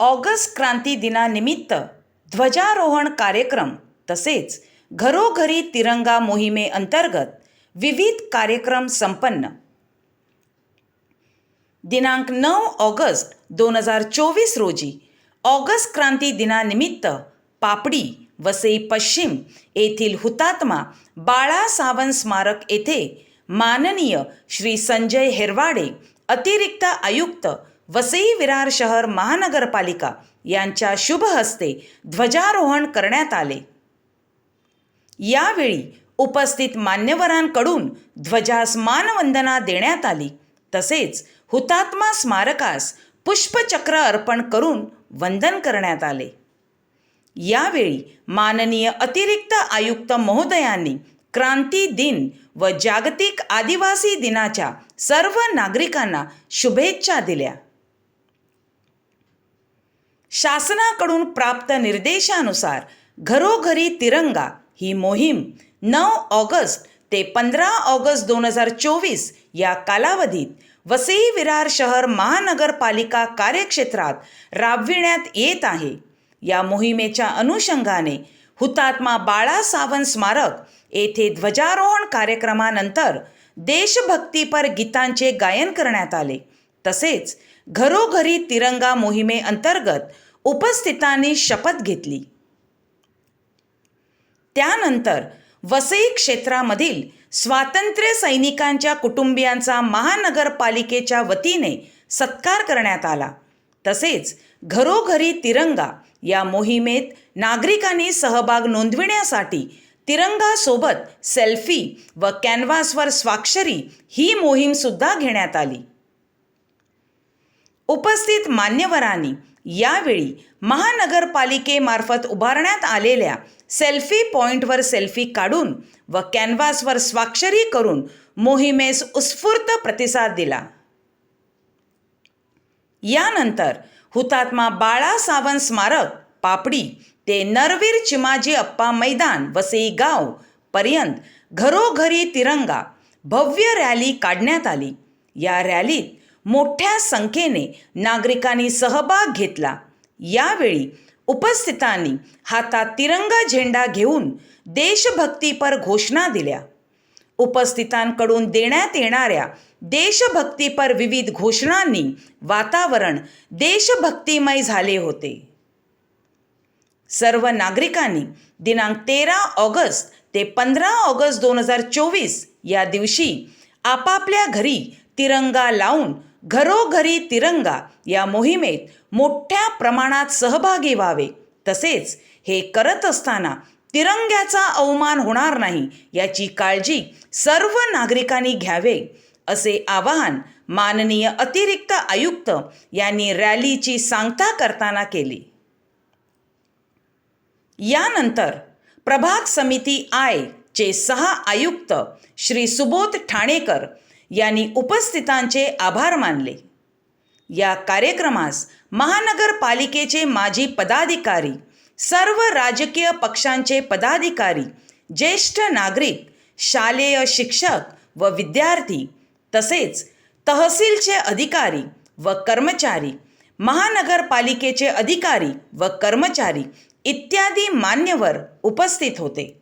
August क्रांती दिनानिमित्त ध्वजारोहण कार्यक्रम तसेच घरोघरी तिरंगा मोहिमेअंतर्गत विविध कार्यक्रम संपन्न. दिनांक नऊ ऑगस्ट दोन हजार चोवीस रोजी ऑगस्ट क्रांती दिनानिमित्त पापडी वसई पश्चिम येथील हुतात्मा बाळा सावंत स्मारक येथे माननीय श्री संजय हेरवाडे अतिरिक्त आयुक्त वसई विरार शहर महानगरपालिका यांच्या शुभ हस्ते ध्वजारोहण करण्यात आले. यावेळी उपस्थित मान्यवरांकडून ध्वजास मानवंदना देण्यात आली. तसेच हुतात्मा स्मारकास पुष्पचक्र अर्पण करून वंदन करण्यात आले. यावेळी माननीय अतिरिक्त आयुक्त महोदयांनी क्रांती दिन व जागतिक आदिवासी दिनाच्या सर्व नागरिकांना शुभेच्छा दिल्या. शासनाकडून प्राप्त निर्देशानुसार घरोघरी तिरंगा ही मोहीम नऊ ऑगस्ट ते पंधरा ऑगस्ट दोन हजार चोवीस या कालावधीत वसई विरार शहर महानगरपालिका कार्यक्षेत्रात राबविण्यात येत आहे. या मोहिमेच्या अनुषंगाने हुतात्मा बाळा सावंत स्मारक येथे ध्वजारोहण कार्यक्रमानंतर देशभक्तीपर गीतांचे गायन करण्यात आले. तसेच घरोघरी तिरंगा मोहिमेअंतर्गत उपस्थितांनी शपथ घेतली. त्यानंतर वसई क्षेत्रामधील स्वातंत्र्य सैनिकांच्या कुटुंबियांचा महानगरपालिकेच्या वतीने सत्कार करण्यात आला. तसेच घरोघरी तिरंगा या मोहिमेत नागरिकांनी सहभाग नोंदविण्यासाठी तिरंगासोबत सेल्फी व कॅनव्हासवर स्वाक्षरी ही मोहीमसुद्धा घेण्यात आली. उपस्थित मान्यवरांनी यावेळी महानगरपालिकेमार्फत उभारण्यात आलेल्या सेल्फी पॉईंटवर सेल्फी काढून व कॅनव्हासवर स्वाक्षरी करून मोहिमेस उत्स्फूर्त प्रतिसाद दिला. यानंतर हुतात्मा बाळा सावंत स्मारक पापडी ते नरवीर चिमाजी अप्पा मैदान वसई गाव पर्यंत घरोघरी तिरंगा भव्य रॅली काढण्यात आली. या रॅलीत मोठ्या संख्येने नागरिकांनी सहभाग घेतला. यावेळी उपस्थितांनी हातात तिरंगा झेंडा घेऊन देशभक्तीपर घोषणा दिल्या. उपस्थितांकडून देण्यात येणाऱ्या देशभक्तीपर विविध घोषणांनी वातावरण देशभक्तिमय झाले होते. सर्व नागरिकांनी दिनांक तेरा ऑगस्ट ते पंधरा ऑगस्ट दोन हजार चोवीस या दिवशी आपापल्या घरी तिरंगा लावून घरोघरी तिरंगा या मोहिमेत मोठ्या प्रमाणात सहभागी व्हावे. तसेच हे करत असताना तिरंग्याचा अवमान होणार नाही याची काळजी सर्व नागरिकांनी घ्यावे असे आवाहन माननीय अतिरिक्त आयुक्त यांनी रॅलीची सांगता करताना केली. यानंतर प्रभाग समिती आय चे सहा आयुक्त श्री सुबोध ठाणेकर यांनी उपस्थितांचे आभार मानले. या कार्यक्रमास महानगरपालिकेचे माजी पदाधिकारी सर्व राजकीय पक्षांचे पदाधिकारी ज्येष्ठ नागरिक शालेय शिक्षक व विद्यार्थी तसेच तहसीलचे अधिकारी व कर्मचारी महानगरपालिकेचे अधिकारी व कर्मचारी इत्यादी मान्यवर उपस्थित होते.